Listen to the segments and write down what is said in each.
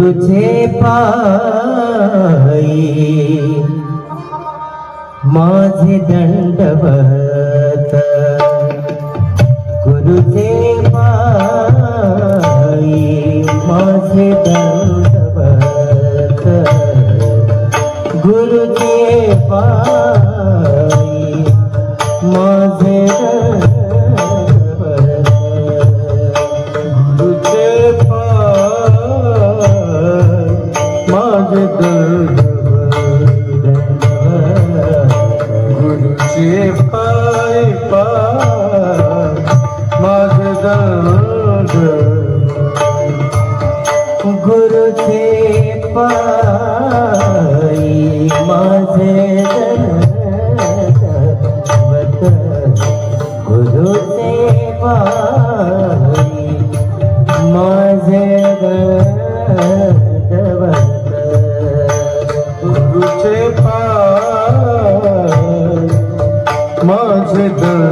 तुझे पाई माझे दंडवत गुरुचे पाई माझे दंडवत गुरुचे पाई माझे दंडवत गुरुचे पा पाद गुरूदे पई मज़ पाए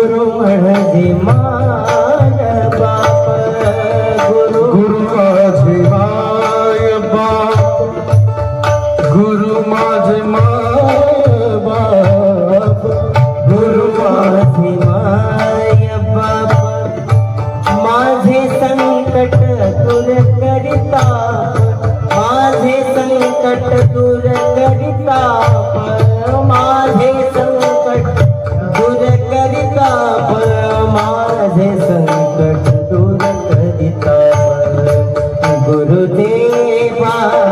गुरु माया बा गुरु गुरु मा गुरु माया बा मा माकट तु किता माकट तु कविता मा পায়